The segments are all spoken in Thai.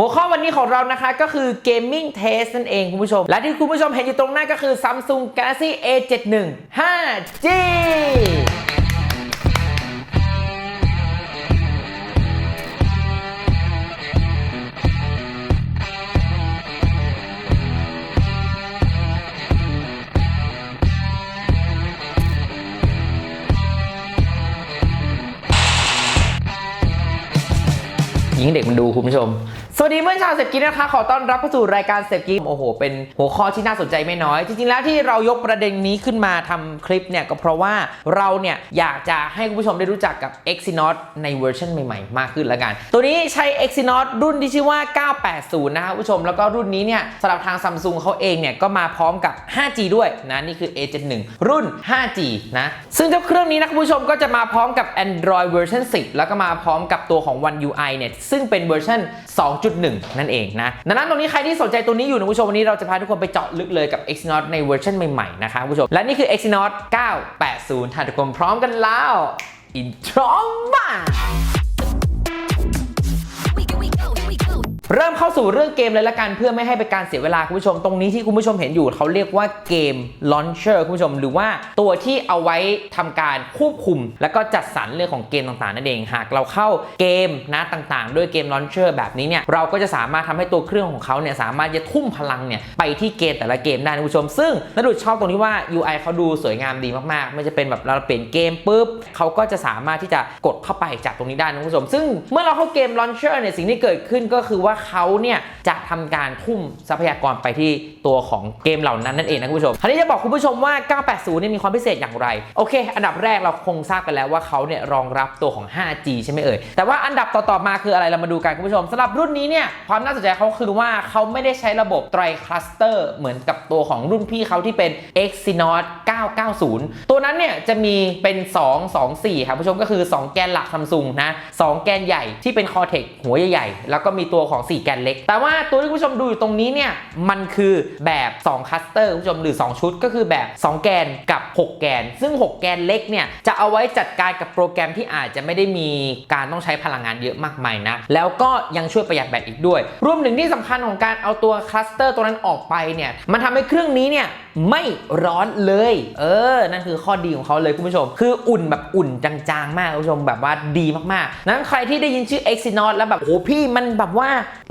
หัวข้อวันนี้ของเรานะคะก็คือ Gaming Test นั่นเองคุณผู้ชม และที่คุณผู้ชมเห็นอยู่ตรงหน้าก็คือ Samsung Galaxy A71 5G ให้เด็กมันดูคุณผู้ชม สวัสดีเมื่อชาวเสพกินนะคะ ขอต้อนรับเข้าสู่รายการเสพกินโอ้โห เป็นหัวข้อที่น่าสนใจไม่น้อย จริงๆแล้วที่เรายกประเด็นนี้ขึ้นมาทำคลิปเนี่ยก็เพราะว่าเราเนี่ยอยากจะให้คุณผู้ชมได้รู้จักกับ Exynos ในเวอร์ชันใหม่ๆ มากขึ้นละกัน ตัวนี้ใช้ Exynos รุ่นที่ชื่อว่า 980 นะครับผู้ชมแล้วก็รุ่นนี้เนี่ยสำหรับทาง Samsung เขาเองเนี่ยก็มาพร้อมกับ 5G ด้วยนะนี่คือ A71 รุ่น 5G นะซึ่งเจ้าเครื่องนี้นะคุณผู้ชมก็จะมาพร้อมกับ Android เวอร์ชัน10 แล้วก็มาพร้อมกับตัวของ One UI เนี่ยซึ่งึ่งเป็นเวอร์ชัน2.1 นั่นเองนะดังนั้นตรงนี้ใครที่สนใจตัวนี้อยู่นะคุณผู้ชมวันนี้เราจะพาทุกคนไปเจาะลึกเลยกับ Exynos ในเวอร์ชันใหม่ๆนะคะคุณผู้ชมและนี่คือ Exynos 980ถ้าทุกคนพร้อมกันแล้วอินทรมา เริ่มเข้าสู่เรื่องเกมเลยละกันเพื่อไม่ให้เป็นการเสียเวลาคุณผู้ชมตรงนี้ที่คุณผู้ชมเห็นอยู่เขาเรียกว่าเกม Launcher คุณผู้ชม หรือว่าตัวที่เอาไว้ทำการควบคุม แล้วก็จัดสรรเรื่องของเกมต่างๆนั่นเองหากเราเข้าเกมนะต่างๆ ด้วยเกม Launcher แบบนี้เนี่ยเราก็จะสามารถทำให้ตัวเครื่องของเขาเนี่ยสามารถจะทุ่มพลังเนี่ยไปที่เกมแต่ละเกมได้คุณผู้ชม ซึ่งนดุดชอบตรงที่ว่า UI เขาดูสวยงามดีมากๆไม่จะเป็นแบบเราเปลี่ยนเกมปุ๊บเขาก็จะสามารถที่จะกดเข้าไปจากตรงนี้ได้คุณผู้ชม ซึ่งเมื่อเราเข้าเกม Launcher เนี่ยสิ่งที่เกิดขึ้นก็คือว่าเขาเนี่ยจะทำการทุ่มทรัพยากรไปที่ตัวของเกมเหล่านั้นนั่นเองนะคุณผู้ชมคราวนี้จะบอกคุณผู้ชมว่า 980 เนี่ยมีความพิเศษอย่างไร โอเค อันดับแรกเราคงทราบกันแล้วว่าเขาเนี่ยรองรับตัวของ 5G ใช่ไหมเอ่ย แต่ว่าอันดับต่อ ๆ มาคืออะไร เรามาดูกันคุณผู้ชมสำหรับรุ่นนี้เนี่ยความน่าสนใจเขาคือว่าเขาไม่ได้ใช้ระบบไตรคลัสเตอร์เหมือนกับตัวของรุ่นพี่เขาที่เป็น Exynos 990 ตัวนั้นเนี่ยจะมีเป็น 2 2 4 ครับคุณผู้ชมก็คือ 2 แกนหลักซัมซุงนะ 2 แกนใหญ่ที่เป็น Cortex หัวใหญ่ๆ แล้วก็มีตัวของ4 แกนเล็ก แต่ว่าตัวที่คุณผู้ชมดูอยู่ตรงนี้เนี่ย มันคือแบบ2คัสเตอร์คุณผู้ชมหรือ 2 ชุดก็คือแบบ 2 แกนกับ 6 แกน ซึ่ง 6 แกนเล็กเนี่ยจะเอาไว้จัดการกับโปรแกรมที่อาจจะไม่ได้มีการต้องใช้พลังงานเยอะมากมายนะ แล้วก็ยังช่วยประหยัดแบตอีกด้วย รวมถึงที่สำคัญของการเอาตัวคลัสเตอร์ตัวนั้นออกไปเนี่ย มันทำให้เครื่องนี้เนี่ยไม่ร้อนเลย เออ นั่นคือข้อดีของเขาเลยคุณผู้ชม คืออุ่นแบบอุ่นจางๆ มากคุณผู้ชมแบบว่าดีมากๆ นั้นใครที่ได้ยินชื่อ Exynos แล้วแบบโอ้พี่มันแบบว่า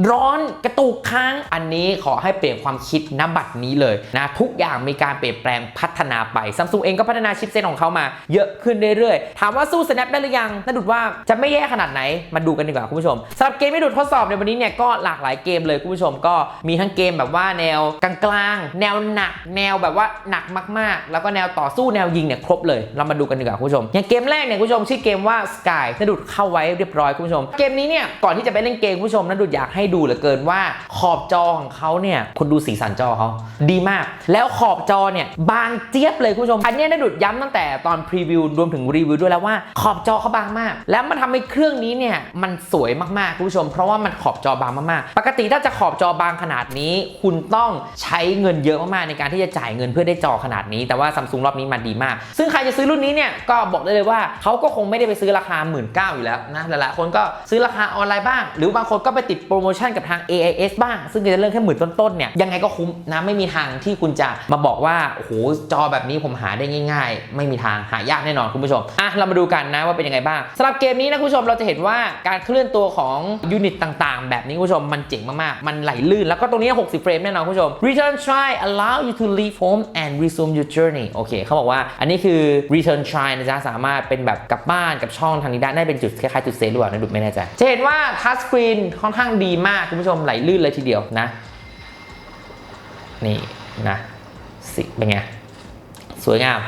ร้อนกระตุกค้าง อันนี้ขอให้เปลี่ยนความคิดณบัดนี้เลยนะทุกอย่างมีการเปลี่ยนแปลงพัฒนาไป Samsung เองก็พัฒนาชิปเซตของเขามา เยอะขึ้นเรื่อยๆ ถามว่าสู้ Snap ได้หรือยังน่าดุดว่าจะไม่แย่ขนาดไหนมาดูกันดีกว่าคุณผู้ชมสำหรับเกมที่ดุดทดสอบในวันนี้เนี่ยก็หลากหลายเกมเลยคุณผู้ชมก็มีทั้งเกมแบบว่าแนวกลางๆ แนวหนัก แนวแบบว่าหนักมากๆ แล้วก็แนวต่อสู้แนวยิงเนี่ยครบเลยเรามาดูกันดีกว่าคุณผู้ชมอย่างเกมแรกเนี่ยคุณผู้ชมชื่อเกมว่า Sky น่าดุดเข้าไว้เรียบร้อยคุณผู้ชม เกมนี้เนี่ยก่อนที่จะไปเล่นเกมคุณผู้ชมนาดุดอยากให้ดูเหลือเกินว่าขอบจอของเขาเนี่ยคุณดูสีสันจอเขาดีมาก แล้วขอบจอเนี่ยบางเจี๊ยบเลยคุณผู้ชม อันนี้ยนาดุดย้ำตั้งแต่ตอนพรีวิวรวมถึงรีวิวด้วยแล้วว่าขอบจอเขาบางมาก แล้วมันทำให้เครื่องนี้เนี่ยมันสวยมากๆคุณผู้ชม เพราะว่ามันขอบจอบางมากๆ ปกติถ้าจะขอบจอบางขนาดนี้ คุณต้องใช้เงินเยอะมากๆในการที่จะจ่ายเงินเพื่อได้จอขนาดนี้ แต่ว่าซัมซุงรอบนี้มันดีมาก ซึ่งใครจะซื้อรุ่นนี้เนี่ยก็บอกได้เลยว่าเขาก็คงไม่ได้ไปซื้อราคา 1 9ื่นอยู่แล้วนะหลายๆคนก็ซื้อราคาออนไลน์บ้าง หรือบางคนก็ไปติดโปรโมมชั่นกับทาง AIS บ้าง ซึ่งจะเรื่องแค่หมื่นต้นๆเนี่ยยังไงก็คุ้มนะไม่มีทางที่คุณจะมาบอกว่าโอ้โหจอแบบนี้ผมหาได้ง่าย ๆ ไม่มีทางหายากแน่นอนคุณผู้ชมอะเรามาดูกันนะว่าเป็นยังไงบ้างสำหรับเกมนี้นะคุณผู้ชมเราจะเห็นว่าการเคลื่อนตัวของยูนิตต่างๆ แบบนี้คุณผู้ชมมันเจ๋งมากๆ มันไหลลื่น แล้วก็ตรงนี้ 60 เฟรมแน่นอนคุณผู้ชม Return try allow you to leave home and resume your journey โอเคเขาบอกว่าอันนี้คือ Return try นะจ๊ะสามารถเป็นแบบกลับบ้านกับช่องทางนี้ได้ได้เป็นจุดคล้ายๆจุดเซฟหรือเปล่านะดูไม่แน่ใจจะเห็นว่าทัชสกรีนค่อนข้างดีมากคุณผู้ชมไหลลื่นเลยทีเดียวนะ นี่นะสิเป็นไง สวยงาม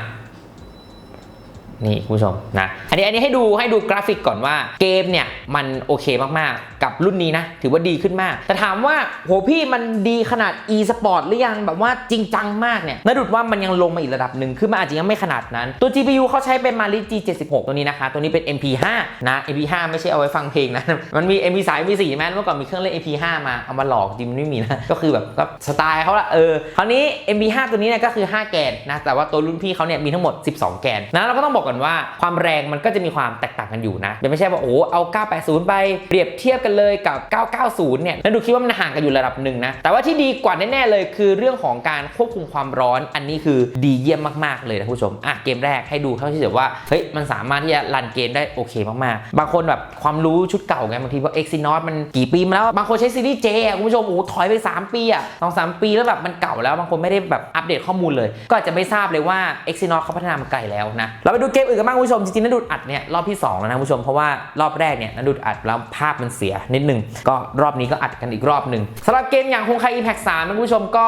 นี่คุณผู้ชมนะอันนี้อันนี้ให้ดูให้ดูกราฟิกก่อนว่าเกมเนี่ยมันโอเคมากๆ กับรุ่นนี้นะ ถือว่าดีขึ้นมาก แต่ถามว่าโหพี่มันดีขนาด e sport หรือยังแบบว่าจริงจังมากเนี่ยน่าดุดว่ามันยังลงมาอีกระดับหนึ่งคือมันอาจจะยังไม่ขนาดนั้น ตัว GPU เขาใช้เป็น Mali G76 ตัวนี้นะคะ ตัวนี้เป็น MP5 นะ MP5 ไม่ใช่เอาไว้ฟังเพลงนะ มันมี MP3 MP4 แม้เมื่อก่อนมีเครื่องเล่น MP5 มาเอามาหลอกจริงมันไม่มีนะก็คือแบบก็สไตล์เขาละเออคราวนี้ MP5 ตัวนี้เนี่ยก็คือ 5 แกนนะแต่ว่าตัวรุ่นพี่เขาเนี่ยมีทั้งหมด 12 แกนนะเราก็ต้องบอกก่อนว่าความแรงมันก็จะมีความแตกต่างกันอยู่นะไม่ใช่ว่าโอ้เอา 980 ไปเปรียบเทียบกันเลยกับ 990 เนี่ยนันดูคิดว่ามันห่างกันอยู่ระดับหนึ่งนะ แต่ว่าที่ดีกว่าแน่ๆเลยคือเรื่องของการควบคุมความร้อน อันนี้คือดีเยี่ยมมากๆเลยนะผู้ชมอะเกมแรกให้ดูเท่าที่แบบว่าเฮ้ยมันสามารถที่จะรันเกมได้โอเคมากๆ บางคนแบบความรู้ชุดเก่าไงบางทีว่า Exynos มันกี่ปีมาแล้ว บางคนใช้ซีรีส์ J อะคุณผู้ชมโอ้ถอยไป 3 ปีอะสองสามปีแล้วแบบมันเก่าแล้วบางคนไม่ได้แบบอัปเดตข้อมูลเลย ก็อาจจะไม่ทราบเลยว่า Exynos เขาพัฒนามาไกลแล้วนะเราไปดูเกมอื่นกันบ้างคุณผู้ชมจริงๆนันดูดอัดเนี่ยรอบที่ 2 แล้วนะคุณผู้ชมเพราะว่ารอบแรกเนี่ยนันดูดอัดแล้วภาพมันเสียนิดนึง ก็รอบนี้ก็อัดกันอีกรอบหนึ่งสำหรับเกมอย่างคงคา Impact 3นะคุณผู้ชมก็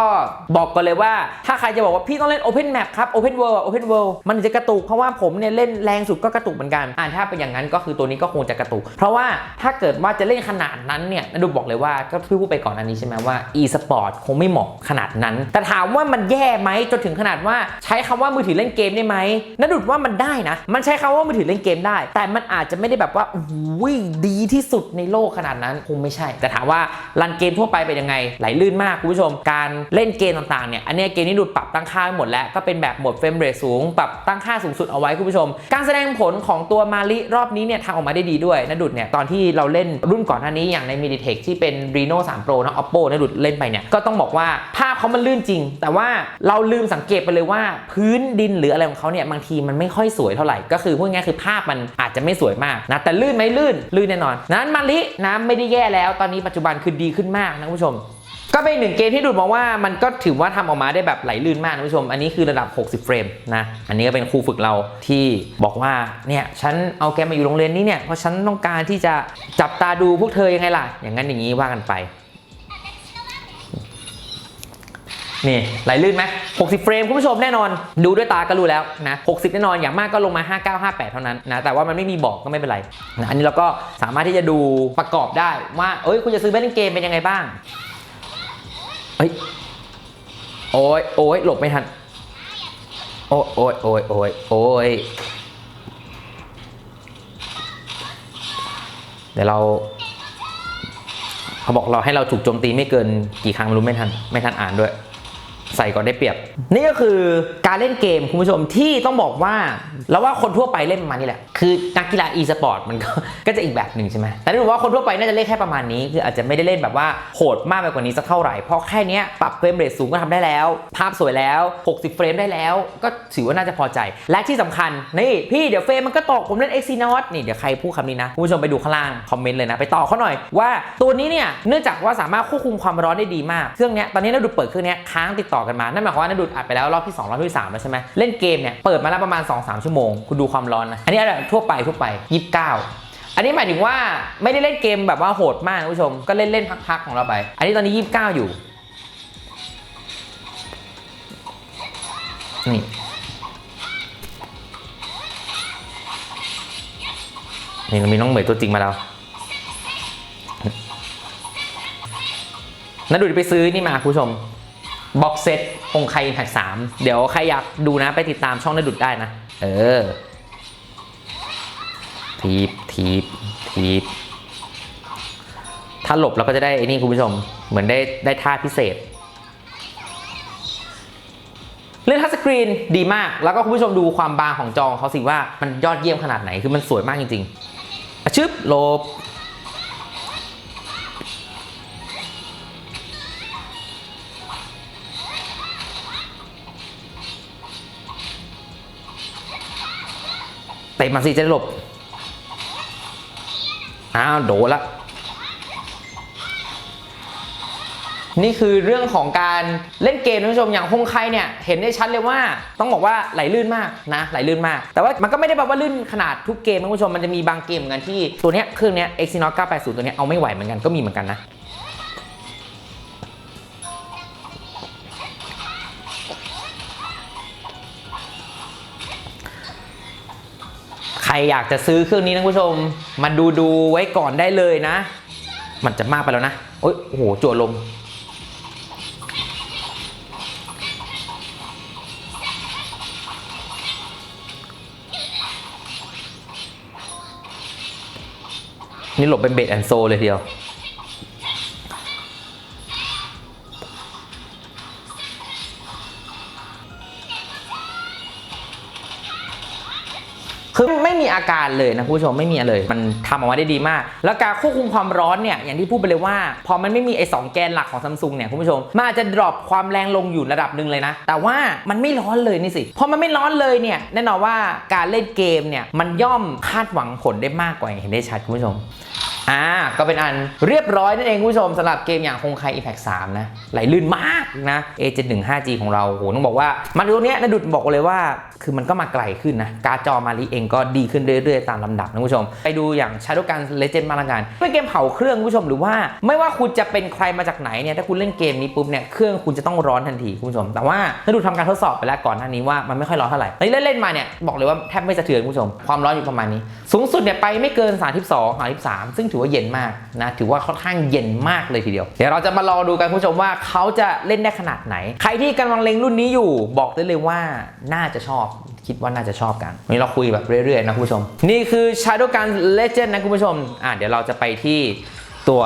บอกกันเลยว่า ถ้าใครจะบอกว่าพี่ต้องเล่น Open Map ครับ Open World อะ Open World มันจะกระตุกเพราะว่าผมเนี่ยเล่นแรงสุดก็กระตุกเหมือนกันอ่าถ้าเป็นอย่างนั้นก็คือตัวนี้ก็คงจะกระตุก เพราะว่าถ้าเกิดว่าจะเล่นขนาดนั้นเนี่ยนันดูบอกเลยว่าก็พี่พูดไปก่อนอันนี้ใช่ไหมว่า e-sport คงไม่เหมาะขนาดนั้น แต่ถามว่ามันแย่ไหมจนถึงขนาดว่าใช้คำว่ามือถือเล่นเกมได้ไหมนันดูว่ามันได้นะ มันใช้คำว่ามือถือเล่นเกมได้ แต่มันอาจจะไม่ได้แบบว่าโอ้โหดีที่สุดในโลกขนาดนั้นคงไม่ใช่ แต่ถามว่ารันเกมทั่วไปเป็นยังไง ไหลลื่นมากคุณผู้ชม การเล่นเกมต่างๆเนี่ย อันนี้เกมนี้ดูดปรับตั้งค่าไว้หมดแล้ว ก็เป็นแบบโหมดเฟรมเรทสูง ปรับตั้งค่าสูงสุดเอาไว้คุณผู้ชม การแสดงผลของตัวมาริรอบนี้เนี่ยทำออกมาได้ดีด้วยนะดุดเนี่ยตอนที่เราเล่นรุ่นก่อนหน้านี้อย่างใน Mediatek ที่เป็น Reno 3 Pro นะ Oppo นะดุดเล่นไปเนี่ยก็ต้องบอกว่าภาพเขามันลื่นจริง แต่ว่าเราลืมสังเกตไปเลยว่าพื้นดินหรืออะไรของเขาเนี่ยบางทีมันไม่ค่อยสวยเท่าไหร่ ก็คือพูดง่ายคือภาพมันอาจจะไม่สวยมากนะแต่ลื่นไหมลื่นลื่นแน่นอน นั้นมารินะไม่ได้แย่แล้ว ตอนนี้ปัจจุบันคือดีขึ้นมากนะผู้ชมก็เป็นหนึ่งเกมที่ดูดมองว่ามันก็ถือว่าทำออกมาได้แบบไหลลื่นมากนะผู้ชม อันนี้คือระดับ 60 เฟรมนะ อันนี้ก็เป็นครูฝึกเราที่บอกว่าเนี่ยฉันเอาแกมาอยู่โรงเรียนนี้เนี่ยเพราะฉันต้องการที่จะจับตาดูพวกเธอยังไงล่ะ อย่างนั้นอย่างนี้ว่ากันไป นี่ไหลลื่นไหม60 เฟรมคุณผู้ชมแน่นอน ดูด้วยตาก็รู้แล้วนะ 60 แน่นอนอย่างมากก็ลงมา 59 58 เท่านั้นนะแต่ว่ามันไม่มีบอกก็ไม่เป็นไรนะอันนี้เราก็สามารถที่จะดูประกอบได้ว่าเอ้ยคุณจะซื้อเล่นเกมเป็นยังไงบ้างเฮ้ยโอ้ยโอ้ยหลบไม่ทันโอ้ยโอ้ยโอ้ยโอ้ยโอ้ยเดี๋ยวเราเขาบอกเราให้เราถูกโจมตีไม่เกินกี่ครั้งไม่รู้ไม่ทันไม่ทันอ่านด้วย ใส่ก่อนได้เปรียบ นี่ก็คือการเล่นเกมคุณผู้ชมที่ต้องบอกว่าเราว่าคนทั่วไปเล่นประมาณนี้แหละ คือนักกีฬา e-sport มันก็ก็จะอีกแบบหนึ่งใช่ไหมแต่นี่ผมว่าคนทั่วไปน่าจะเล่นแค่ประมาณนี้ คืออาจจะไม่ได้เล่นแบบว่าโหดมากไปกว่านี้สักเท่าไหร่ เพราะแค่นี้ปรับเฟรมเรทสูงก็ทำได้แล้ว ภาพสวยแล้ว 60 เฟรมได้แล้ว ก็ถือว่าน่าจะพอใจ และที่สำคัญนี่พี่เดี๋ยวเฟรมมันก็ตกผมเล่น Exynos นี่เดี๋ยวใครพูดคำนี้นะคุณผู้ชมไปดูข้างล่างคอมเมนต์เลยนะไปต่อเขาหน่อยว่าตัวนี้เนี่ยเนื่องจากว่าสามารถควบคุมความร้อนได้ดีมากเครื่องนี้ตอนนี้นาดูเปิดเครื่องนี้ค้างติดต่อกันมา นั่นหมายความว่านาดูดอัดไปแล้วรอบที่ 2 รอบที่3แล้วใช่ไหมเล่นเกมเนี่ยเปิดมาแล้วประมาณ 2-3 ชั่วโมง คุณดูความร้อนนะ อันนี้แบบทั่วไปทั่วไป 29อันนี้หมายถึงว่าไม่ได้เล่นเกมแบบว่าโหดมากนะคุณผู้ชม ก็เล่นเล่นพักๆของเราไป อันนี้ตอนนี้ 29 อยู่ นี่ นี่เรามีน้องเหมยตัวจริงมาแล้วนัดดูไปซื้อนี่มาคุณผู้ชม บ็อกเซตองค์ไคแพ็กสามเดี๋ยวใครอยากดูนะไปติดตามช่องนัดดุดได้นะ เออ ทีบทีบทีบถ้าหลบเราก็จะได้ไอ้นี่คุณผู้ชม เหมือนได้ได้ท่าพิเศษ เรื่องทัชสกรีนดีมาก แล้วก็คุณผู้ชมดูความบางของจอเขาสิว่ามันยอดเยี่ยมขนาดไหน คือมันสวยมากจริงๆอะชึบโลบ เตะมาสิจะได้หลบ อ้าวโดละ นี่คือเรื่องของการเล่นเกมท่านผู้ชมอย่างฮงไคเนี่ยเห็นได้ชัดเลยว่าต้องบอกว่าไหลลื่นมากนะไหลลื่นมาก แต่ว่ามันก็ไม่ได้แปลว่าลื่นขนาดทุกเกมท่านผู้ชมมันจะมีบางเกมเหมือนกันที่ตัวเนี้ยเครื่องเนี้ย Exynos 980 ตัวเนี้ยเอาไม่ไหวเหมือนกันก็มีเหมือนกันนะ รอยากจะซื้อเครื่องนี้นะคุณผู้ชม มาดูดูไว้ก่อนได้เลยนะ มันจะมากไปแล้วนะ โอ้ยโหจั่วลม นี่หลบเป็นเบดแอนโซเลยเดียว อาการเลยนะผู้ชมไม่มีเลย มันทำออกมาได้ดีมาก แล้วการควบคุมความร้อนเนี่ยอย่างที่พูดไปเลยว่า พอมันไม่มีไอ้สองแกนหลักของซัมซุงเนี่ยคุณผู้ชมมันอาจจะดรอปความแรงลงอยู่ระดับหนึ่งเลยนะ แต่ว่ามันไม่ร้อนเลยนี่สิพอมันไม่ร้อนเลยเนี่ยแน่นอนว่าการเล่นเกมเนี่ยมันย่อมคาดหวังผลได้มากกว่าอย่างเห็นได้ชัดคุณผู้ชม อ่าก็เป็นอันเรียบร้อยนั่นเองคุณผู้ชมสำหรับเกมอย่างคงไค Impact 3 นะ ไหลลื่นมากนะ A71 5G ของเราโหต้องบอกว่ามันตัวเนี้ยนะดุดบอกเลยว่า คือมันก็มาไกลขึ้นนะ การ์จอมาลีเองก็ดีขึ้นเรื่อยๆ ตามลำดับนะคุณผู้ชม ไปดูอย่าง Shadow Gun Legend มาละกันเป็นเกมเผาเครื่องคุณผู้ชมหรือว่า ไม่ว่าคุณจะเป็นใครมาจากไหนเนี่ยถ้าคุณเล่นเกมนี้ปุ๊บเนี่ยเครื่องคุณจะต้องร้อนทันทีคุณผู้ชม แต่ว่านะดุดทำการทดสอบไปแล้วก่อนหน้านี้ว่ามันไม่ค่อยร้อนเท่าไหร่เล่นเล่นมาเนี่ยบอกเลยว่าแทบไม่สะเทือนคุณผู้ชมความร้อนอยู่ประมาณนี้ สูงสุดเนี่ยไปไม่เกิน 32 33ซึ่งถือว่าเย็นมากนะถือว่าค่อนข้างเย็นมากเลยทีเดียว เดี๋ยวเราจะมารอดูกันคุณผู้ชมว่าเขาจะเล่นได้ขนาดไหน ใครที่กำลังเล็งรุ่นนี้อยู่บอกได้เลยว่าน่าจะชอบคิดว่าน่าจะชอบกันวันนี้เราคุยแบบเรื่อยๆนะคุณผู้ชม นี่คือ Shadow Gun Legend นะคุณผู้ชมอะเดี๋ยวเราจะไปที่ ตัว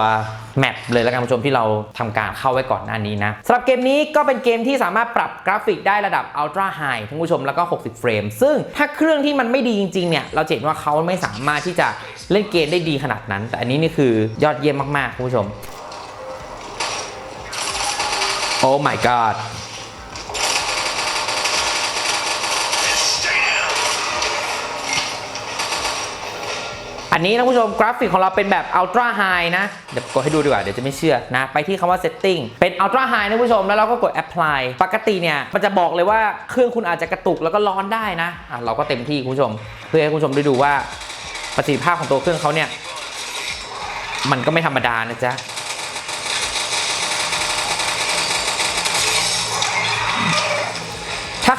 แมปเลยแล้วกันคุณผู้ชมที่เราทำการเข้าไว้ก่อนหน้านี้นะสำหรับเกมนี้ก็เป็นเกมที่สามารถปรับกราฟิกได้ระดับ Ultra High ท่านผู้ชมแล้วก็ 60 เฟรม ซึ่งถ้าเครื่องที่มันไม่ดีจริงๆเนี่ยเราเห็นว่าเขาไม่สามารถที่จะเล่นเกมได้ดีขนาดนั้น แต่อันนี้นี่คือยอดเยี่ยมมากๆคุณผู้ชมโอ้ my god อันนี้นะคุณผู้ชมกราฟิกของเราเป็นแบบ Ultra High นะ เดี๋ยวกดให้ดูดีกว่า เดี๋ยวจะไม่เชื่อนะ ไปที่คำว่า Setting เป็น Ultra High นะคุณผู้ชม แล้วเราก็กด Apply ปกติเนี่ย มันจะบอกเลยว่าเครื่องคุณอาจจะกระตุกแล้วก็ร้อนได้นะอะเราก็เต็มที่คุณผู้ชม เพื่อให้คุณผู้ชมได้ดูว่าประสิทธิภาพของตัวเครื่องเขาเนี่ย มันก็ไม่ธรรมดานะจ๊ะ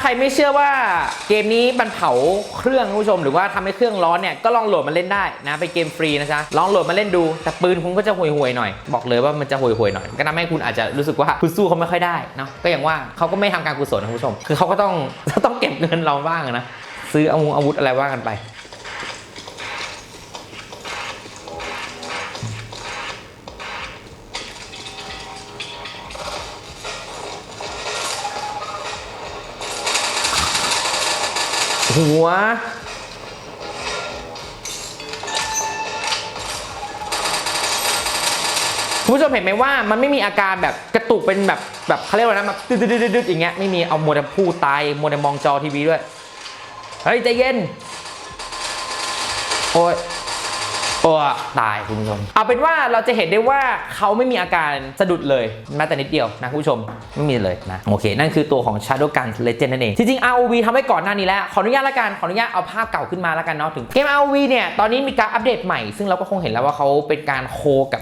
รไม่เชื่อว่าเกมนี้มันเผาเครื่องคุณผู้ชม หรือว่าทำให้เครื่องร้อนเนี่ยก็ลองโหลดมาเล่นได้นะเป็นเกมฟรีนะจ๊ะลองโหลดมาเล่นดู แต่ปืนคุณก็จะห่วยๆหน่อย บอกเลยว่ามันจะห่วยๆหน่อยก็ทำให้คุณอาจจะรู้สึกว่าคุณสู้เขาไม่ค่อยได้นะก็อย่างว่าเขาก็ไม่ทำการกุศลนะคุณผู้ชม คือเขาก็ต้องต้องเก็บเงินเราบ้างนะซื้ออาวุธอาวุธอะไรว่ากันไป หัว คุณผู้ชมเห็นไหมว่ามันไม่มีอาการแบบกระตุกเป็นแบบแบบเขาเรียกว่านะแบบดืดๆๆๆอย่างเงี้ยไม่มีเอาโมเดลพูดตายโมเดลมองจอทีวีด้วย เฮ้ยใจเย็น โอ้ย โอ้ตายคุณผู้ชม เอาเป็นว่าเราจะเห็นได้ว่าเขาไม่มีอาการสะดุดเลยแม้แต่นิดเดียวนะคุณผู้ชมไม่มีเลยนะโอเค นั่นคือตัวของ Shadow Gun Legend นั่นเอง จริงๆ ROV ทำไว้ก่อนหน้านี้แล้ว ขออนุญาตละกัน ขออนุญาตเอาภาพเก่าขึ้นมาละกันเนาะถึงเกม ROV เนี่ยตอนนี้มีการอัปเดตใหม่ ซึ่งเราก็คงเห็นแล้วว่าเขาเป็นการโคกับ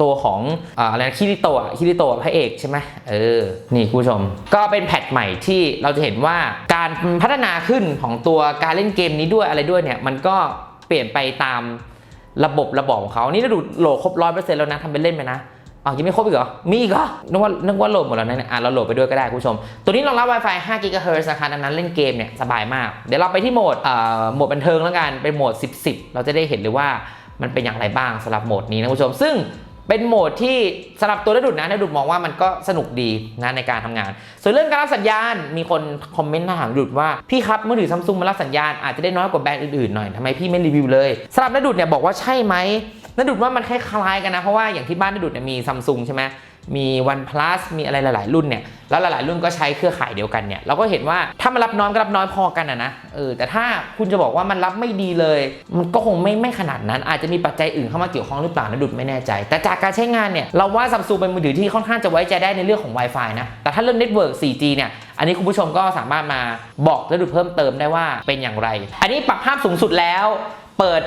ตัวของอ่าอะไรนะคิริโตะคิริโตะพระเอกใช่ไหมเออ นี่คุณผู้ชม ก็เป็นแพทใหม่ที่เราจะเห็นว่าการพัฒนาขึ้นของตัวการเล่นเกมนี้ด้วยอะไรด้วยเนี่ย มันก็เปลี่ยนไปตาม ระบบระบอบของเขานี่เราดูโหลดครบร้อยเปอร์เซ็นต์แล้วนะทำเป็นเล่นไปนะอ้าวยังไม่ครบอีกเหรอ มีอีกเหรอ นึกว่า นึกว่าโหลดหมดแล้วนะเนี่ยอะเราโหลดไปด้วยก็ได้คุณผู้ชม ตัวนี้รองรับ Wi-Fi 5 GHz นะคะ ดังนั้นเล่นเกมเนี่ยสบายมาก เดี๋ยวเราไปที่โหมด เอ่อ โหมดบันเทิงแล้วกัน เป็นโหมด 10 10 เราจะได้เห็นเลยว่ามันเป็นอย่างไรบ้างสำหรับโหมดนี้นะคุณผู้ชม ซึ่ง เป็นโหมดที่สำหรับตัวนักดุดนะนักดุดมองว่ามันก็สนุกดีนะในการทำงาน ส่วนเรื่องการรับสัญญาณมีคนคอมเมนต์มาถามดุดว่าพี่ครับมือถือซัมซุงมารับสัญญาณอาจจะได้น้อยกว่าแบรนด์อื่นๆหน่อยทำไมพี่ไม่รีวิวเลยสำหรับนักดุดเนี่ยบอกว่าใช่ไหมนักดุดว่ามันคล้ายๆกันนะเพราะว่าอย่างที่บ้านนักดุดเนี่ยมีซัมซุงใช่ไหม มี OnePlus มีอะไรหลาย ๆ รุ่นเนี่ยแล้วหลาย ๆ รุ่นก็ใช้เครือข่ายเดียวกันเนี่ยเราก็เห็นว่าถ้ามันรับน้อยก็รับน้อยพอกันนะนะเออแต่ถ้าคุณจะบอกว่ามันรับไม่ดีเลย มันก็คงไม่ไม่ขนาดนั้น อาจจะมีปัจจัยอื่นเข้ามาเกี่ยวข้องหรือเปล่านะดุดไม่แน่ใจ แต่จากการใช้งานเนี่ยเราว่าซัมซุงเป็นมือถือที่ค่อนข้างจะไว้ใจได้ในเรื่องของ Wi-Fi นะแต่ถ้าเรื่องเน็ตเวิร์ก 4G เนี่ยอันนี้คุณผู้ชมก็สามารถมาบอกและดูเพิ่มเติมได้ว่าเป็นอย่างไร อันนี้ปรับภาพสูงสุดแล้ว เปิด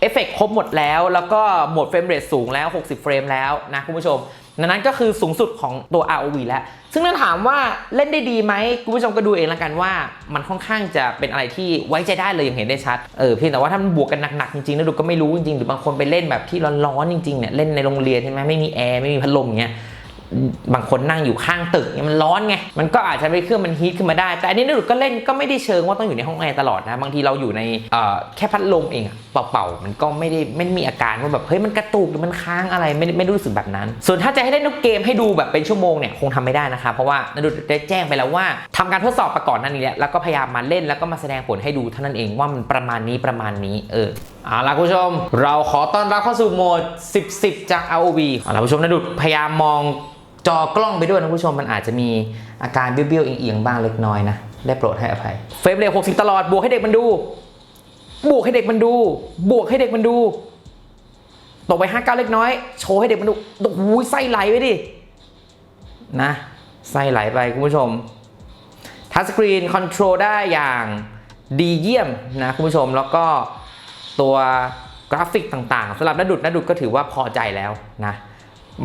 เอฟเฟกครบหมดแล้ว แล้วก็โหมดเฟรมเรทสูงแล้ว 60 เฟรมแล้วนะคุณผู้ชม นั้นก็คือสูงสุดของตัว ROV แล้ว ซึ่งถ้าถามว่าเล่นได้ดีไหมคุณผู้ชมก็ดูเองละกันว่า มันค่อนข้างจะเป็นอะไรที่ไว้ใจได้เลยอย่างเห็นได้ชัด เออเพียงแต่ว่าถ้ามันบวกกันหนักๆจริงๆนะดูก็ไม่รู้จริงๆหรือบางคนไปเล่นแบบที่ร้อนๆจริงๆเนี่ยเล่นในโรงเรียนใช่ไหมไม่มีแอร์ไม่มีพัดลมเงี้ย บางคนนั่งอยู่ข้างตึกมันร้อนไง มันก็อาจจะไปเครื่องมันฮีทขึ้นมาได้ แต่อันนี้นดุดก็เล่นก็ไม่ได้เชิงว่าต้องอยู่ในห้องแอร์ตลอดนะ บางทีเราอยู่ในแค่พัดลมเองเป่าๆ มันก็ไม่ได้ไม่มีอาการว่าแบบเฮ้ยมันกระตุกหรือมันค้างอะไรไม่ไม่รู้สึกแบบนั้น ส่วนถ้าจะให้เล่นทุกเกมให้ดูแบบเป็นชั่วโมงเนี่ยคงทำไม่ได้นะคะ เพราะว่านดุดได้แจ้งไปแล้วว่าทำการทดสอบประกอนหนั่นนี้แหละแล้วก็พยายามมาเล่นแล้วก็มาแสดงผลให้ดูเท่านั้นเองว่ามันประมาณนี้ประมาณนี้เออเอาล่ะคุณผู้ชม เราขอต้อนรับเข้าสู่โหมด 10 10 จาก ROV เอาล่ะคุณผู้ชมนดุดพยายามมอง จอกล้องไปด้วยนะผู้ชมมันอาจจะมีอาการเบี้ยวๆเอียงๆบ้างเล็กน้อยนะ ได้โปรดให้อภัย เฟรมเรท60ตลอด บวกให้เด็กมันดู บวกให้เด็กมันดู บวกให้เด็กมันดู ตกไปห้าเก้าเล็กน้อย โชว์ให้เด็กมันดูโอ้โหไส้ไหลไปดิ นะ ไส้ไหลไปคุณผู้ชม ทัชสกรีนคอนโทรลได้อย่างดีเยี่ยมนะคุณผู้ชม แล้วก็ตัวกราฟิกต่างๆสำหรับนดุดนดุดก็ถือว่าพอใจแล้วนะ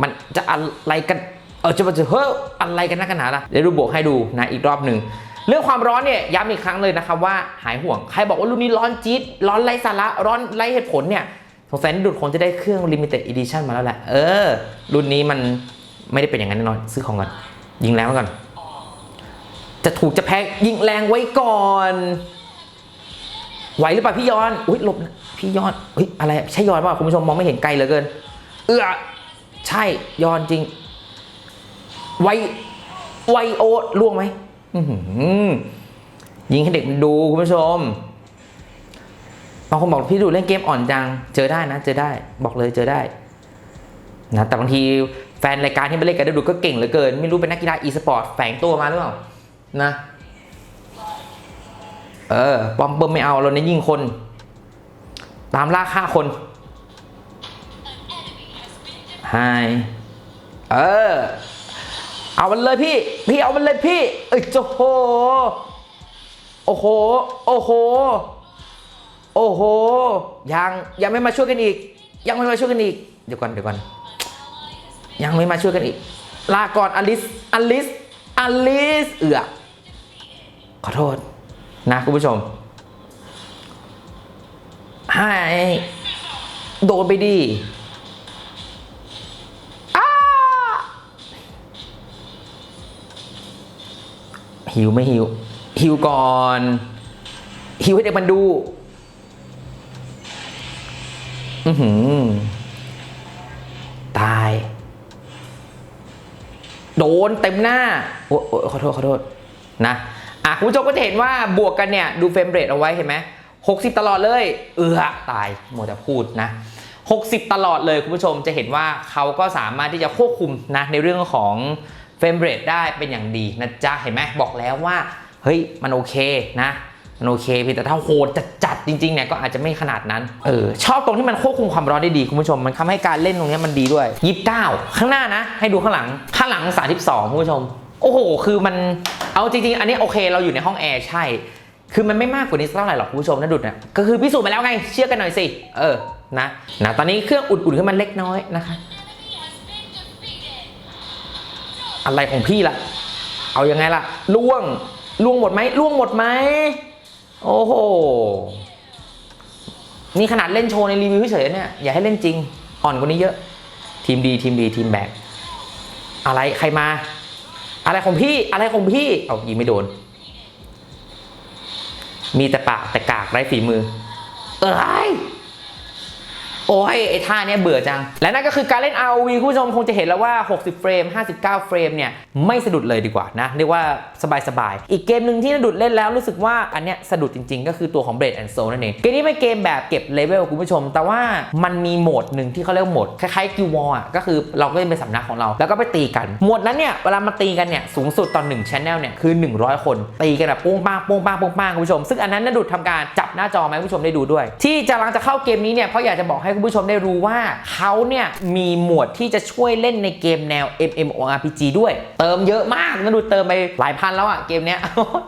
มันจะอะไรกัน ออจะมาจะเฮ้ออะไรกันนักกันหนาล่ะเดี๋ยวดูบวกให้ดูนะอีกรอบหนึ่งเรื่องความร้อนเนี่ยย้ำอีกครั้งเลยนะครับว่าหายห่วง ใครบอกว่ารุ่นนี้ร้อนจี๊ดร้อนไร้สาระร้อนไร้เหตุผลเนี่ยสงสัยดุดคงจะได้เครื่อง limited edition มาแล้วแหละ เออ รุ่นนี้มันไม่ได้เป็นอย่างนั้นแน่นอน ซื้อของก่อน ยิงแรงไว้ก่อน จะถูกจะแพ้ยิงแรงไว้ก่อน ไหวหรือเปล่าพี่ยอน อุ้ยหลบนะพี่ยอนเฮ้ยอะไร ใช่ยอนป่ะคุณผู้ชมมองไม่เห็นไกลเหลือเกิน เออใช่ยอนจริง ไวไวโอตล่วงไหมยิงให้เด็กมันดูคุณผู้ชมบางคนบอกพี่ดูเล่นเกมอ่อนจัง เจอได้นะ เจอได้บอกเลยเจอได้นะแต่บางทีแฟนรายการที่มาเล่นกันดูก็เก่งเหลือเกิน ไม่รู้เป็นนักกีฬาอีสปอร์ตแฝงตัวมาหรือเปล่านะเออปอมเปิมไม่เอาเราเน้นยิงคน ตามล่าฆ่าคนไฮเออ เอามันเลยพี่ พี่เอามันเลยพี่เอ้ยโจโห โอ้โห โอ้โห โอ้โห ยังยังไม่มาช่วยกันอีก ยังไม่มาช่วยกันอีก เดี๋ยวก่อนเดี๋ยวก่อน ยังไม่มาช่วยกันอีก ลาก่อนอลิส อลิส อลิส เอือขอโทษนะคุณผู้ชม ให้โดนไปดี หิวไม่หิว หิวก่อน หิวให้เด็กมันดู อือหือ ตาย โดนเต็มหน้า โอ้ขอโทษ ขอโทษ นะ อะ คุณผู้ชมก็จะเห็นว่าบวกกันเนี่ย ดูเฟรมเรทเอาไว้เห็นไหม60ตลอดเลย เออตายหมดแต่พูดนะ60 ตลอดเลยคุณผู้ชมจะเห็นว่าเขาก็สามารถที่จะควบคุมนะในเรื่องของ เฟรมเรทได้เป็นอย่างดีนะจ๊ะ เห็นไหมบอกแล้วว่า เฮ้ย มันโอเคนะมันโอเคเพียงแต่ถ้าโหดจัดๆจริงๆเนี่ยก็อาจจะไม่ขนาดนั้นเออชอบตรงที่มันควบคุมความร้อนได้ดีคุณผู้ชม มันทำให้การเล่นตรงนี้มันดีด้วย29ข้างหน้านะ ให้ดูข้างหลังข้างหลัง32คุณผู้ชม โอ้โห คือมันเอาจริงๆ อันนี้โอเคเราอยู่ในห้องแอร์ใช่ คือมันไม่มากกว่านี้สักเท่าไหร่หรอกคุณผู้ชมนะดุดเนะก็คือพิสูจน์มาแล้วไงเชื่อกันหน่อยสิเออนะนะตอนนี้เครื่องอุ่นๆขึ้นมาเล็กน้อยนะคะ อะไรของพี่ล่ะ เอายังไงล่ะล่วงล่วงหมดไหมล่วงหมดไหมโอ้โหนี่ขนาดเล่นโชว์ในรีวิวเฉยๆเนี่ยอย่าให้เล่นจริง อ่อนกว่านี้เยอะ ทีมดีทีมดีทีมแบกอะไรใครมา อะไรของพี่อะไรของพี่เอายิงไม่โดน มีแต่ปากแต่กากไร้ฝีมือ เอ้ย โอ้ยไอ้ท่าเนี้ยเบื่อจัง และนั่นก็คือการเล่น ROV คุณผู้ชมคงจะเห็นแล้วว่า 60 เฟรม 59 เฟรมเนี่ยไม่สะดุดเลยดีกว่านะ เรียกว่าสบายๆ อีกเกมหนึ่งที่สะดุดเล่นแล้วรู้สึกว่าอันเนี้ยสะดุดจริงๆ ก็คือตัวของ Blade and Soul นั่นเอง เกมนี้เป็นเกมแบบเก็บเลเวลคุณผู้ชม แต่ว่ามันมีโหมดหนึ่งที่เขาเรียกโหมดคล้ายๆกิววออะก็คือเราก็จะเป็นสำนักของเรา แล้วก็ไปตีกันโหมดนั้นเนี่ยเวลามาตีกันเนี่ยสูงสุดตอน1 Channel เนี่ยคือ 100 คน ตีกันแบบโป้งป้างโป้งป้างโป้งป้างคุณผู้ชมซึ่งอันนั้นนะดุดทำการจับหน้าจอมาให้คุณผู้ชมได้ดูด้วย ที่จะลังจะเข้าเกมนี้เนี่ยเพราะอยากจะบอกให้คุณผู้ชมได้รู้ว่าเขาเนี่ยมีหมวดที่จะช่วยเล่นในเกมแนว MMORPG ด้วย เติมเยอะมากนะดูเติมไปหลายพันแล้วอะเกมเนี้ย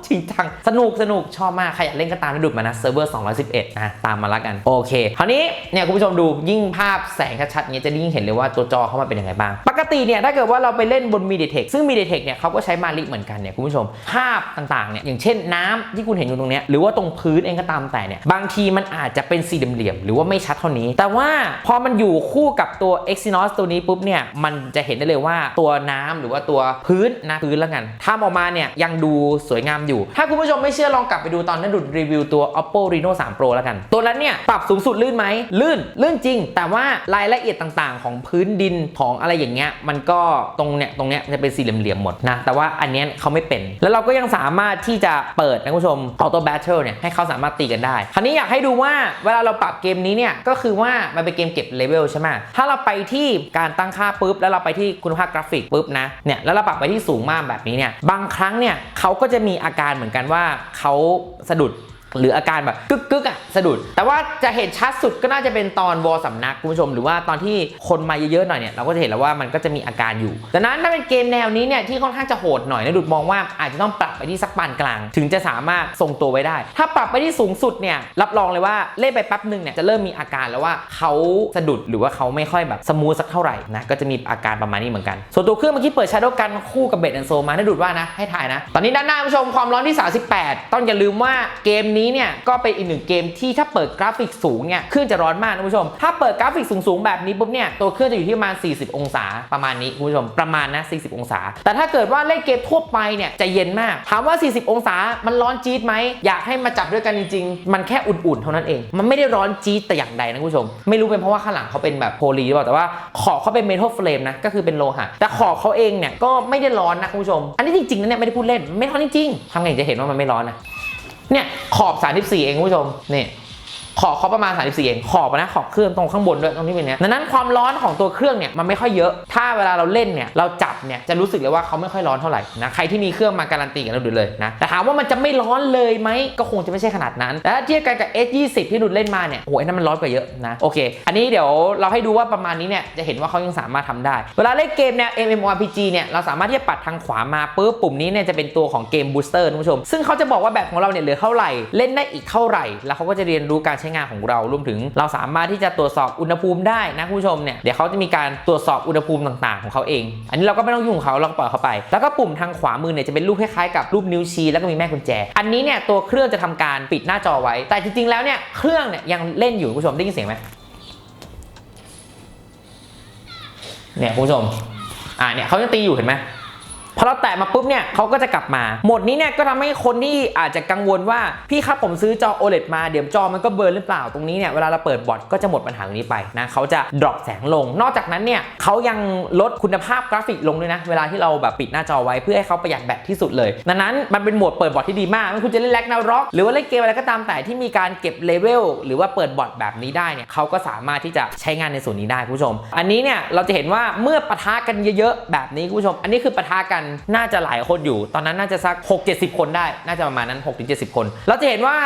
จริงจังสนุกสนุกชอบมาก ใครอยากเล่นก็ตามนะดูดมานะเซิร์ฟเวอร์ 211 นะ ตามมาแล้วกัน โอเค คราวนี้เนี่ยคุณผู้ชมดูยิ่งภาพแสงชัดๆเงี้ยจะยิ่งเห็นเลยว่าตัวจอเขามาเป็นยังไงบ้าง ปกติเนี่ยถ้าเกิดว่าเราไปเล่นบน MediaTek ซึ่ง MediaTek เนี่ยเขาก็ใช้มาลิเหมือนกันเนี่ยคุณผู้ชมภาพต่างๆเนี่ยอย่างเช่นน้ำที่คุณเห็นอยู่ตรงเนี้ยหรือว่าตรงพื้นเองก็ตามแต่เนี่ยบางทีมันอาจจะเป็นสี่เหลี่ยมๆหรือว่าไม่ชัดเท่านี้แต่วว่าพอมันอยู่คู่กับตัว Exynos ตัวนี้ปุ๊บเนี่ยมันจะเห็นได้เลยว่าตัวน้ำหรือว่าตัวพื้นนะพื้นแล้วกันทำออกมาเนี่ยยังดูสวยงามอยู่ ถ้าคุณผู้ชมไม่เชื่อลองกลับไปดูตอนนั้นดุดรีวิวตัว Oppo Reno 3 Pro แล้วกัน ตัวนั้นเนี่ยปรับสูงสุดลื่นไหมลื่นลื่นจริง แต่ว่ารายละเอียดต่างๆ ของพื้นดินของอะไรอย่างเงี้ยมันก็ตรงเนี้ยตรงเนี้ยจะเป็นสี่เหลี่ยมๆหมดนะแต่ว่าอันเนี้ยเขาไม่เป็น แล้วเราก็ยังสามารถที่จะเปิดนะคุณผู้ชม Auto Battle เนี่ยให้เขาสามารถตีกันได้ คราวนี้อยากให้ดูว่าเวลาเราปรับเกมนี้เนี่ยก็คือว่ามันเป็นเกมเก็บเลเวลใช่ไหมถ้าเราไปที่การตั้งค่าปุ๊บ แล้วเราไปที่คุณภาพกราฟิกปุ๊บนะเนี่ยแล้วเราปรับไปที่สูงมากแบบนี้เนี่ยบางครั้งเนี่ยเขาก็จะมีอาการเหมือนกันว่าเขาสะดุดหรืออาการแบบกึกกึกอะ สะดุด แต่ว่าจะเห็นชัดสุดก็น่าจะเป็นตอนวอสำนักคุณผู้ชม หรือว่าตอนที่คนมาเยอะๆหน่อยเนี่ยเราก็จะเห็นแล้วว่ามันก็จะมีอาการอยู่ดังนั้นถ้าเป็นเกมแนวนี้เนี่ยที่ค่อนข้างจะโหดหน่อยนะดุดมองว่าอาจจะต้องปรับไปที่สักปานกลาง ถึงจะสามารถทรงตัวไว้ได้ ถ้าปรับไปที่สูงสุดเนี่ยรับรองเลยว่าเล่นไปแป๊บหนึ่งเนี่ยจะเริ่มมีอาการแล้วว่าเขาสะดุดหรือว่าเขาไม่ค่อยแบบสมูทสักเท่าไหร่นะก็จะมีอาการประมาณนี้เหมือนกัน ส่วนตัวเครื่องเมื่อกี้เปิด Shadow กันคู่กับเบดแอนโซมานะดุดว่านะให้ถ่ายนะ ตอนนี้ด้านหน้าผู้ชมความร้อนที่ 38 ต้องอย่าลืมว่าเกมนี้เนี่ยก็เป็นอีกหนึ่งเกมที่ถ้าเปิดกราฟิกสูงเนี่ยเครื่องจะร้อนมากนะคุณผู้ชม ถ้าเปิดกราฟิกสูงๆแบบนี้ปุ๊บเนี่ยตัวเครื่องจะอยู่ที่ประมาณ 40 องศาประมาณนี้คุณผู้ชมประมาณนะ 40 องศา แต่ถ้าเกิดว่าเล่นเกมทั่วไปเนี่ยจะเย็นมากถามว่า 40 องศามันร้อนจี๊ดไหมอยากให้มาจับด้วยกันจริง ๆ มันแค่อุ่นๆเท่านั้นเอง มันไม่ได้ร้อนจี๊ดแต่อย่างใดนะคุณผู้ชม ไม่รู้เป็นเพราะว่าข้างหลังเขาเป็นแบบโพลีหรือเปล่าแต่ว่าขอบเขาเป็นเมทัลเฟรมนะก็คือเป็นโลหะแต่ขอบเขาเองเนี่ยก็ไม่ได้ร้อนนะคุณผู้ชม อันนี้จริงๆนะเนี่ยไม่ได้พูดเล่นไม่ร้อนจริงๆทำไงจะเห็นว่ามันไม่ร้อนนะ เนี่ยขอบ 34 เองคุณผู้ชมนี่ ขอบเขาประมาณ 34เองขอบนะขอบเครื่องตรงข้างบนด้วยตรงที่เป็นเนี้ยดังนั้นความร้อนของตัวเครื่องเนี่ยมันไม่ค่อยเยอะ ถ้าเวลาเราเล่นเนี่ยเราจับเนี่ยจะรู้สึกเลยว่าเขาไม่ค่อยร้อนเท่าไหร่นะใครที่มีเครื่องมาการันตีกันเราดูเลยนะแต่ถามว่ามันจะไม่ร้อนเลยไหมก็คงจะไม่ใช่ขนาดนั้นแต่ถ้าเทียบกันกับ S20 ที่ดุดเล่นมาเนี่ยโอ้ยนั่นมันร้อนกว่าเยอะนะโอเค อันนี้เดี๋ยวเราให้ดูว่าประมาณนี้เนี่ยจะเห็นว่าเขายังสามารถทำได้ เวลาเล่นเกมแนว MMORPG เนี่ยเราสามารถที่จะปัดทางขวามาปุ๊บปุ่มนี้เนี่ยจะเป็นตัวของเกมบูสเตอร์คุณผู้ชมซึ่งเขาจะบอกว่าแบตของเราเนี่ยเหลือเท่าไหร่เล่นได้อีกเท่าไหร่ แล้วเขาก็จะเรียนรู้การใช้งานของเรารวมถึง เราสามารถที่จะตรวจสอบอุณหภูมิได้นะคุณผู้ชมเนี่ยเดี๋ยวเขาจะมีการตรวจสอบอุณหภูมิต่างๆ ของเขาเอง อันนี้เราก็ไม่ต้องยุ่งเขาเราปล่อยเขาไป แล้วก็ปุ่มทางขวามือเนี่ยจะเป็นรูปคล้ายๆกับรูปนิ้วชี้แล้วก็มีแม่กุญแจ อันนี้เนี่ยตัวเครื่องจะทำการปิดหน้าจอไว้ แต่จริงๆแล้วเนี่ยเครื่องเนี่ยยังเล่นอยู่คุณผู้ชมได้ยินเสียงไหมเนี่ยคุณผู้ชมอ่าเนี่ยเขายังตีอยู่เห็นไหม พอเราแตะมาปุ๊บเนี่ยเขาก็จะกลับมาโหมดนี้เนี่ยก็ทำให้คนที่อาจจะกังวลว่า พี่ครับผมซื้อจอ OLED มาเดี๋ยวจอมันก็เบิร์นหรือเปล่าตรงนี้เนี่ยเวลาเราเปิดบอทก็จะหมดปัญหาตรงนี้ไปนะเขาจะดรอปแสงลง นอกจากนั้นเนี่ยเขายังลดคุณภาพกราฟิกลงด้วยนะ เวลาที่เราแบบปิดหน้าจอไว้เพื่อให้เขาประหยัดแบตที่สุดเลยดังนั้นมันเป็นโหมดเปิดบอทที่ดีมากไม่คุณจะเล่นแล็กนาร็อกหรือว่าเล่นเกมอะไรก็ตามแต่ที่มีการเก็บเลเวลหรือว่าเปิดบอทแบบนี้ได้เนี่ยเขาก็สามารถที่จะใช้งานในส่วนนี้ได้คุณผู้ชม อันนี้เนี่ยเราจะเห็นว่าเมื่อปะทะกันเยอะๆแบบนี้คุณผู้ชม อันนี้คือปะทะกันน่าจะหลายคนอยู่ ตอนนั้นน่าจะสัก 6 70 คนได้ น่าจะประมาณนั้น 6 70 คน เราจะเห็นว่า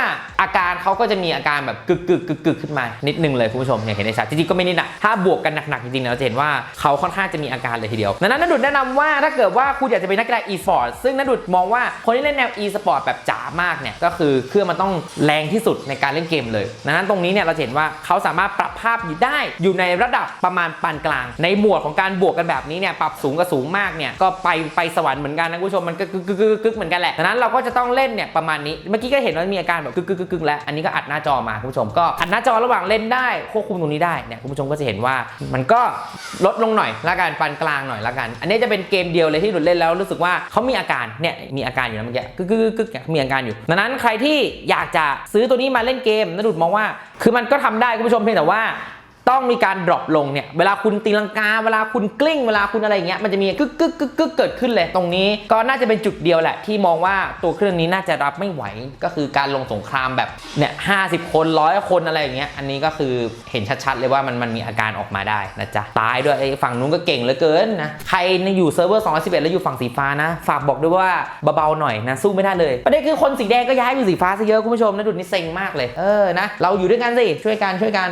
อาการเขาก็จะมีอาการแบบกึกกึกกึกกึกขึ้นมานิดนึงเลยคุณผู้ชมอย่างเห็นได้ชัดจริงๆก็ไม่นิดนะถ้าบวกกันหนักๆจริงๆเราจะเห็นว่าเขาค่อนข้างจะมีอาการเลยทีเดียวดังนั้นนัดุดแนะนำว่าถ้าเกิดว่าคุณอยากจะเป็นนักกีฬา e-sport ซึ่งนัดุดมองว่าคนที่เล่นแนว e-sport แบบจ๋ามากเนี่ยก็คือเครื่องมันต้องแรงที่สุดในการเล่นเกมเลยดังนั้นตรงนี้เนี่ยเราจะเห็นว่าเขาสามารถป ภาพอยู่ได้ อยู่ในระดับประมาณปานกลาง ในหมวดของการบวกกันแบบนี้เนี่ยปรับสูงกับสูงมากเนี่ยก็ไปไปสวรรค์เหมือนกันนะคุณผู้ชมมันก็กึกกึกกึกกึกเหมือนกันแหละดังนั้นเราก็จะต้องเล่นเนี่ยประมาณนี้เมื่อกี้ก็เห็นว่ามีอาการแบบกึกกึกกึกกึกแล้วอันนี้ก็อัดหน้าจอมาคุณผู้ชมก็อัดหน้าจอระหว่างเล่นได้ควบคุมตรงนี้ได้เนี่ยคุณผู้ชมก็จะเห็นว่ามันก็ ลดลงหน่อยละกันปานกลางหน่อยละกัน อันนี้จะเป็นเกมเดียวเลยที่หลุดเล่นแล้วรู้สึกว่าเขามีอาการเนี่ยมีอาการอยู่นะเมื่อกี้กึกกึกกึกกึกเนี่ยมีอาการอยู่ดังนั้นใครที่อยากจะซื้อตัวนี้มาเล่นเกมนดุดมองว่า คือมันก็ทำได้คุณผู้ชมเพียงแต่ว่า ต้องมีการดรอปลงเนี่ย เวลาคุณตีลังกา เวลาคุณกลิ้ง เวลาคุณอะไรอย่างเงี้ย มันจะมีกึกกึกกึกกึกเกิดขึ้นเลย ตรงนี้ก็น่าจะเป็นจุดเดียวแหละ ที่มองว่าตัวเครื่องนี้น่าจะรับไม่ไหว ก็คือการลงสงครามแบบเนี่ยห้คนร้อยคนอะไรอย่างเงี้ย อันนี้ก็คือเห็นชัดๆเลยว่ามันมันมีอาการออกมาได้นะจ๊ะ ตายด้วยไอ้ฝั่งนู้นก็เก่งเหลือเกินนะ ใครอยู่เซิร์ฟเวอร์211แล้วอยู่ฝั่งสีฟ้านะ ฝากบอกด้วยว่าเบาๆหน่อยนะ สู้ไม่ได้เลย ประเด็นคือคนสีแดงก็ย้ายไปอยู่สีฟ้าซะเยอะคุณผู้ชมนะดุดนี่เซ็งมากเลย เออ นะ เราอยู่ด้วยกันสิ ช่วยกัน ช่วยกัน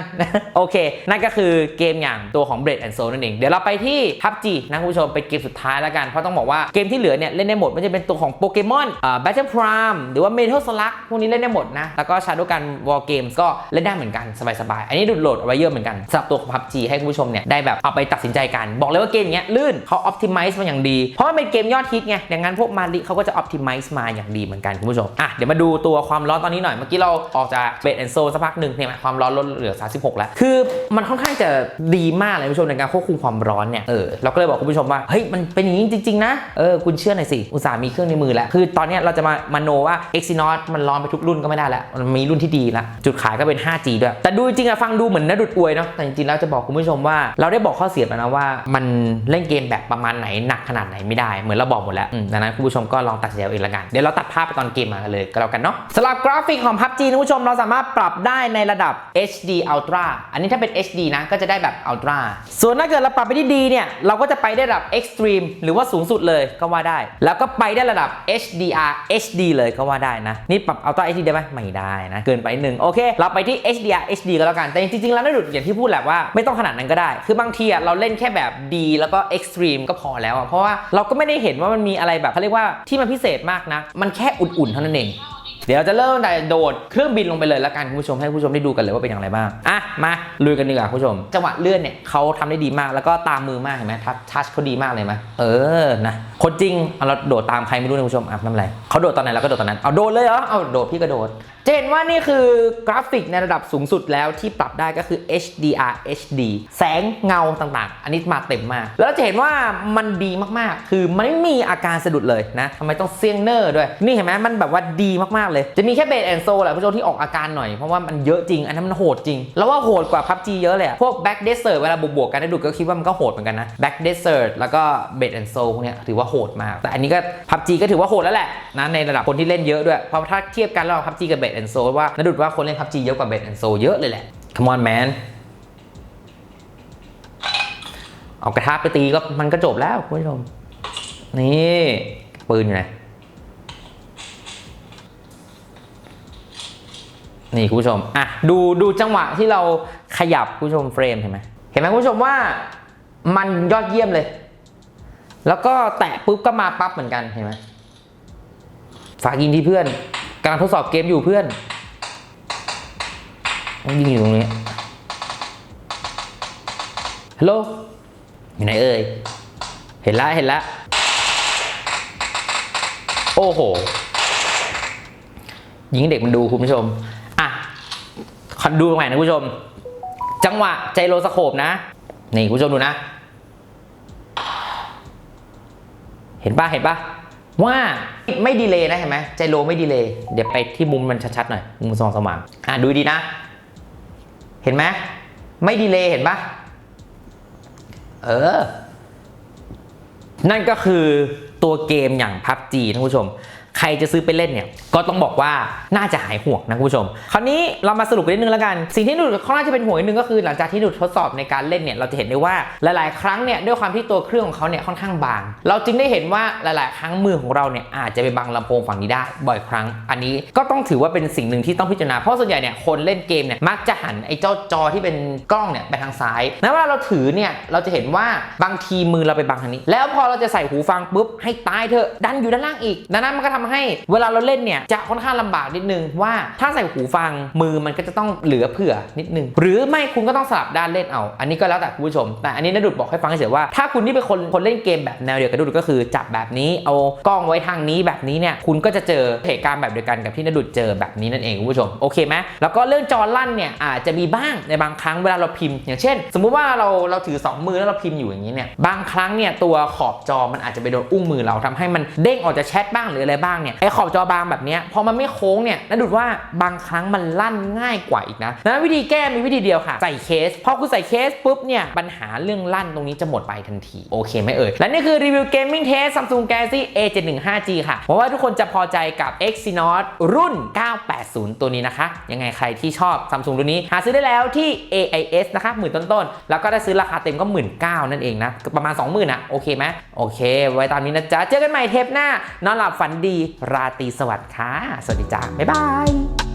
โอเคนั่นก็คือเกมอย่างตัวของ Bread and Soul นั่นเอง เดี๋ยวเราไปที่ PUBG นะคุณผู้ชมเป็นเกมสุดท้ายแล้วกัน เพราะต้องบอกว่าเกมที่เหลือเนี่ยเล่นได้หมดไม่ว่าจะเป็นตัวของโปเกมอนอ่า Battle Prime หรือว่า Metal Slug พวกนี้เล่นได้หมดนะ แล้วก็ Shadow Gun War Games ก็เล่นได้เหมือนกันสบายๆ อันนี้ดูดโหลดเอาไว้เยอะเหมือนกันสำหรับตัวของ PUBG ให้คุณผู้ชมเนี่ยได้แบบเอาไปตัดสินใจกัน บอกเลยว่าเกมเงี้ยลื่นเขา optimize มาอย่างดี เพราะมันเป็นเกมยอดฮิตไงดังนั้นพวกมาริเขาก็จะ optimize มาอย่างดีเหมือนกันคุณผู้ชมอะเดี๋ยวมาดูตัวความร้อนตอนนี้หน่อยเมื่อกี้เราออกจากเบดแอนโซสักพักหนึ่งเนี่ยความร้อนลดเหลือ 36 แล้ว คือมันค่อนข้างจะดีมากเลยคุณผู้ชมในการควบคุมความร้อนเนี่ยเออเราก็เลยบอกคุณผู้ชมว่าเฮ้ยมันเป็นอย่างนี้จริงๆนะเออคุณเชื่อหน่อยสิอุตส่าห์มีเครื่องในมือแล้วคือตอนเนี้ยเราจะมามาโนว่า Exynos มันร้อนไปทุกรุ่นก็ไม่ได้แล้วมันมีรุ่นที่ดีแล้วจุดขายก็เป็น 5G ด้วยแต่ดูจริงอะฟังดูเหมือนน่าดุดอวยเนาะแต่จริงๆแล้วจะบอกคุณผู้ชมว่า เราได้บอกข้อเสียไปนะว่า มันเล่นเกมแบบประมาณไหนหนักขนาดไหนไม่ได้เหมือนเราบอกหมดแล้วดังนั้นคุณผู้ชมก็ลองตัดสินใจเอาเองละกันเดี๋ยวเราตัดภาพไปตอนเกมมาเลยก็แล้วกันเนาะสำหรับกราฟิกของ PUBG คุณผู้ชมเราสามารถปรับได้ในระดับ HD Ultra อันนี้ถ้าเป็น HD นะก็จะได้แบบ Ultra ส่วนถ้าเกิดเราปรับไปที่ดีเนี่ยเราก็จะไปได้ระดับ Extreme หรือว่าสูงสุดเลยก็ว่าได้ แล้วก็ไปได้ระดับ HDR HD เลยก็ว่าได้นะ นี่ปรับ Ultra HD ได้ไหมไม่ได้นะ เกินไปหนึ่งโอเค เราไปที่ HDR HD ก็แล้วกัน แต่จริงๆ แล้วนะดุดอย่างที่พูดแหละว่าไม่ต้องขนาดนั้นก็ได้ คือบางทีอะเราเล่นแค่แบบดีแล้วก็ Extreme ก็พอแล้วอะเพราะว่าเราก็ไม่ได้เห็นว่ามันมีอะไรแบบเขาเรียกว่าที่มันพิเศษมากนะ มันแค่อุ่นๆเท่านั้นเอง เดี๋ยวจะเริ่มแต่โดดเครื่องบินลงไปเลยแล้วกันคุณผู้ชมให้คุณผู้ชมได้ดูกันเลยว่าเป็นอย่างไรบ้างอะมาลุยกันดีกว่าคุณผู้ชม จังหวะเลื่อนเนี่ยเขาทำได้ดีมากแล้วก็ตามมือมากเห็นไหมทัชทัชเขาดีมากเลยไหมเออนะคนจริงเอาเราโดดตามใครไม่รู้นะคุณผู้ชมอะไม่เป็นไรเขาโดดตอนไหนเราก็โดดตอนนั้นเอาโดดเลยเหรอเอาโดดพี่ก็โดดจะเห็นว่านี่คือกราฟิกในระดับสูงสุดแล้วที่ปรับได้ก็คือ HDR HD แสงเงาต่างๆ อันนี้มาเต็มมาก แล้วเจะเห็นว่ามันดีมากๆ คือมันไม่มีอาการสะดุดเลยนะทำไมต้องเซียงเนอร์ด้วย นี่เห็นไหมมันแบบว่าดีมากๆเลย จะมีแค่เบสแอนโซแหละคุณผู้ชมที่ออกอาการหน่อย เพราะว่ามันเยอะจริง อันนั้นมันโหดจริง แล้วว่าโหดกว่า PUBG เยอะเลยพวก Back Desert เวลาบวกๆกันได้ดูก็คิดว่ามันก็โหดเหมือนกันนะ Back Desert แล้วก็เบสแอนโซพวกเนี้ยถือว่าโหดมาก แต่อันนี้ก็ PUBG ก็ถือว่าโหดแล้วแหละนะในระดับคนที่เล่นเยอะด้วยเพราะถ้าเทียบกันระหว่าง PUBG กับเบสแอนโซว่านาดุดว่าคนเล่น PUBG เยอะกว่าเบสแอนโซเยอะเลยแหละ Come on man เอากระทะไปตีก็มันก็จบแล้วคุณผู้ชม นี่ปืนอยู่ไหนนี่คุณผู้ชม อะ ดูดูจังหวะที่เราขยับคุณผู้ชมเฟรมเห็นไหมเห็นไหมคุณผู้ชมว่ามันยอดเยี่ยมเลย แล้วก็แตะปุ๊บก็มาปั๊บเหมือนกันเห็นไหมฝากยิงที่เพื่อน กำลังทดสอบเกมอยู่เพื่อนต้องยิงอยู่ตรงนี้ฮัลโหลอยู่ไหนเอ่ย เห็นละเห็นละ โอ้โห ยิงเด็กมันดูคุณผู้ชม อะขอดูตรงไหนนะคุณผู้ชม จังหวะใจโรสโคปนะ นี่คุณผู้ชมดูนะ เห็นปะเห็นปะ ว่าไม่ดีเลยนะเห็นไหมใจโลไม่ดีเลยเดี๋ยวไปที่มุมมันชัดๆหน่อยมุมสองสว่างอะดูดีนะ เห็นไหมไม่ดีเลยเห็นปะเออ นั่นก็คือตัวเกมอย่างพับจีท่านผู้ชม ใครจะซื้อไปเล่นเนี่ยก็ต้องบอกว่าน่าจะหายห่วงนะคุณผู้ชม คราวนี้เรามาสรุปกันนิดนึงแล้วกัน สิ่งที่หนูค่อนข้าจะเป็นห่วงนิดนึงก็คือหลังจากที่หนูทดสอบในการเล่นเนี่ยเราจะเห็นได้ว่าหลาย ๆ ครั้งเนี่ยด้วยความที่ตัวเครื่องของเขาเนี่ยค่อนข้างบาง เราจึงได้เห็นว่าหลาย ๆ ครั้งมือของเราเนี่ยอาจจะไปบังลำโพงฝั่งนี้ได้บ่อยครั้ง อันนี้ก็ต้องถือว่าเป็นสิ่งหนึ่งที่ต้องพิจารณาเพราะส่วนใหญ่เนี่ยคนเล่นเกมเนี่ยมักจะหันไอ้เจ้าจอที่เป็นกล้องเนี่ยไปทางซ้ายแล้วเวลาเราถือเนี่ยเราจะเห็นว่าบางทีมือเราไปบังทางนี้ แล้วพอเราจะใส่หูฟังปุ๊บให้ตายเถอะดันอยู่ด้านล่างอีกดังนั้นมันก็ทำให้เวลาเราเล่นเนี่ยจะค่อนข้างลำบากนิดนึงว่าถ้าใส่หูฟังมือมันก็จะต้องเหลือเผื่อนิดนึง หรือไม่คุณก็ต้องสลับด้านเล่นเอา อันนี้ก็แล้วแต่คุณผู้ชม แต่อันนี้นาดุดบอกให้ฟังเฉยว่าถ้าคุณที่เป็นคนคนเล่นเกมแบบแนวเดียวกับนาดุดก็คือจับแบบนี้เอากล้องไว้ทางนี้แบบนี้เนี่ยคุณก็จะเจอเหตุการณ์แบบเดียวกันกับที่นาดุดเจอแบบนี้นั่นเองคุณผู้ชมโอเคไหมแล้วก็เรื่องจอลั่นเนี่ยอาจจะมีบ้างในบางครั้งเวลาเราพิมพ์ อย่างเช่น สมมุติว่าเราเราถือสองมือแล้วเราพิมพ์อยู่อย่างนี้เนี่ยบางครั้งเนี่ยตัวขอบจอมันอาจจะไปโดนอุ้งมือเราทำให้มันเด้งออกจากแชทบ้างหรืออะไรบ้างเนี่ยไอ้ขอบจอบางแบบเนี้ยพอมันไม่โค้งเนี่ยนาดุดว่าบางครั้งมันลั่นง่ายกว่าอีกนะนั้นวิธีแก้มีวิธีเดียวค่ะ ใส่เคสพอคุณใส่เคสปุ๊บเนี่ยปัญหาเรื่องลั่นตรงนี้จะหมดไปทันที โอเคไหมเอ่ย และนี่คือรีวิวเกมมิ่งเทส Samsung Galaxy A715G ค่ะหวังว่าทุกคนจะพอใจกับ Exynos รุ่น 980 ตัวนี้นะคะ ยังไงใครที่ชอบ Samsung รุ่นนี้ หาซื้อได้แล้วที่ AIS นะคะหมื่นต้นๆ แล้วก็ได้ซื้อราคาเต็มก็1 9ื่นเก้านั่นเองนะประมาณ 20,000อะโอเคไหมโอเค ไว้ตามนี้นะจ๊ะเจอกันใหม่เทปหน้านอนหลับฝันดีราตรีสวัสดิ์ค่ะ สวัสดีจ้าบ๊ายบาย